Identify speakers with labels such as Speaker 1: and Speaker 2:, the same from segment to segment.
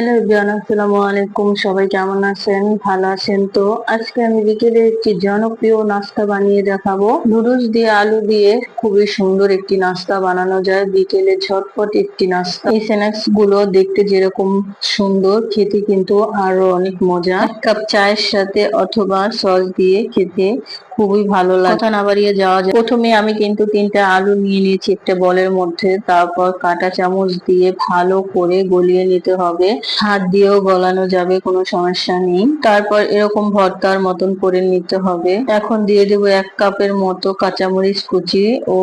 Speaker 1: Hello everyone, আসসালামু আলাইকুম। সবাই কেমন আছেন? ভালো আছেন তো? আজকে আমি বিকেলে একটি জনপ্রিয় নাস্তা বানিয়ে দেখাবো। নুডলস দিয়ে আলু দিয়ে খুবই সুন্দর একটি নাস্তা বানানো যায়। বিকেলে ঝটপট একটি নাস্তা। এই স্ন্যাক্সগুলো দেখতে যেরকম সুন্দর, খেতে কিন্তু আরও অনেক মজা। এক কাপ চায়ের সাথে অথবা সস দিয়ে খেতে খুবই ভালো লাগে। কথা না বাড়িয়ে যাওয়া যায়। প্রথমে আমি কিন্তু তিনটা আলু নিয়ে নিয়েছি একটা বলের মধ্যে, তারপর কাঁটা চামচ দিয়ে ভালো করে গলিয়ে নিতে হবে। হাত দিয়েও গলানো যাবে, কোনো সমস্যা নেই। তারপর এরকম ভর্তার মতন করে নিতে হবে। এখন দিয়ে দেবো এক কাপের মতো কাঁচামরিচ কুচি ও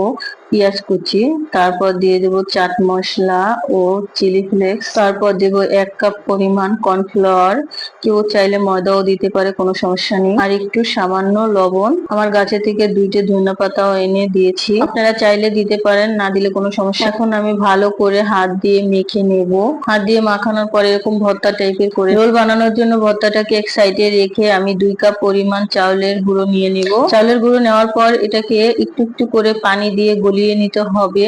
Speaker 1: পেঁয়াজ কুচি, তারপর দিয়ে দেবো চাট মশলা ও চিলি ফ্লেক্স, তারপর দেবো এক কাপ পরিমাণ কর্নফ্লাওয়ার। কেউ চাইলে ময়দাও দিতে পারে, কোনো সমস্যা নেই। আর একটু সামান্য লবণ। আমার গাছে থেকে দুইটে ধনে পাতাও এনে দিয়েছি। আপনারা চাইলে দিতে পারেন, না দিলে কোনো সমস্যা এখন আমি ভালো করে হাত দিয়ে মেখে নেব। হাত দিয়ে মাখানোর পরে এরকম ভর্তা টাইপের করে রোল বানানোর জন্য ভর্তাটাকে এক সাইডে রেখে আমি দুই কাপ পরিমাণ চাউলের গুঁড়ো নিয়ে নেব। চাউলের গুঁড়ো নেওয়ার পর এটাকে একটু একটু করে পানি দিয়ে গলিয়ে নিতে হবে।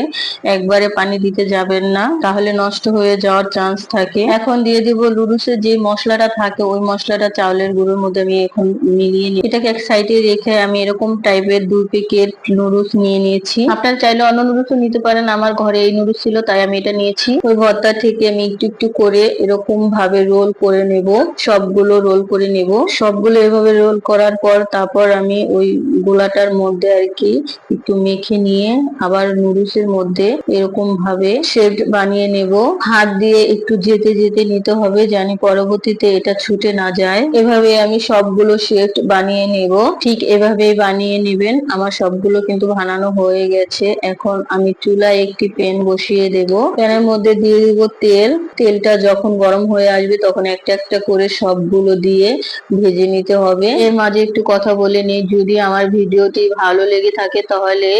Speaker 1: একবারে পানি দিতে যাবেন না, তাহলে নষ্ট হয়ে যাওয়ার চান্স থাকে। এখন দিয়ে দিব লুডুসের যে মশলাটা থাকে, ওই মশলাটা চাউলের গুঁড়োর মধ্যে আমি এখন মিলিয়ে নিই। এটাকে এক সাইডে রেখে আমি এরকম টাইপের দুই প্যাকেট নুডলস নিয়ে নিয়েছি। আপনারা চাইলে অন্য নুডলসও নিতে পারেন, আমার ঘরে এই নুডলস ছিল, তাই আমি এটা নিয়েছি। ওই ভর্তা থেকে আমি একটু একটু করে এরকম ভাবে রোল করে নেব, সবগুলো রোল করে নেব। সবগুলো এভাবে রোল করার পর তারপর আমি ওই গোলাটার মধ্যে আর কি একটু মেখে নিয়ে আবার নুডলসের মধ্যে এরকম ভাবে শেপ বানিয়ে নেব। হাত দিয়ে একটু যেতে যেতে নিতে হবে জানি পরবর্তীতে এটা ছুটে না যায়। এভাবে আমি সবগুলো শেপ বানিয়ে নেব। ঠিক এভাবেই বানিয়ে নেবেন। আমার সবগুলো কিন্তু বানানো হয়ে গেছে। এখন আমি চুলায় একটি প্যান বসিয়ে দেব। প্যানের মধ্যে দিয়ে দিব তেল। তেলটা যখন গরম হয়ে আসবে তখন একটা একটা করে সবগুলো দিয়ে ভেজে নিতে হবে। এর মাঝে একটু কথা বলে নিই। যদি আমার ভিডিওটি ভালো লেগে থাকে তাহলে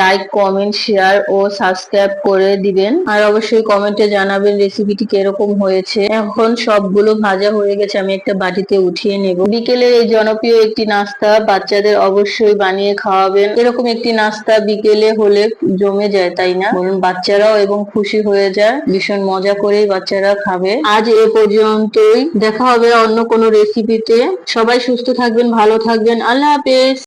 Speaker 1: লাইক কমেন্ট শেয়ার ও সাবস্ক্রাইব করে দিবেন। আর অবশ্যই কমেন্টে জানাবেন রেসিপিটি কীরকম হয়েছে। এখন সবগুলো ভাজা হয়ে গেছে, আমি একটা বাটিতে উঠিয়ে নেব। বিকেলের এই জনপ্রিয় একটি নাস্তা বাচ্চাদের অবশ্যই বানিয়ে খাওয়াবেন। এরকম একটি নাস্তা বিকেলে হলে জমে যায়, তাই না? বলুন, বাচ্চারাও এবং খুশি হয়ে যায়। ভীষণ মজা করেই বাচ্চারা খাবে। আজ এ পর্যন্তই। দেখা হবে অন্য কোনো রেসিপিতে সবাই সুস্থ থাকবেন, ভালো থাকবেন। আল্লাহ হাফেজ।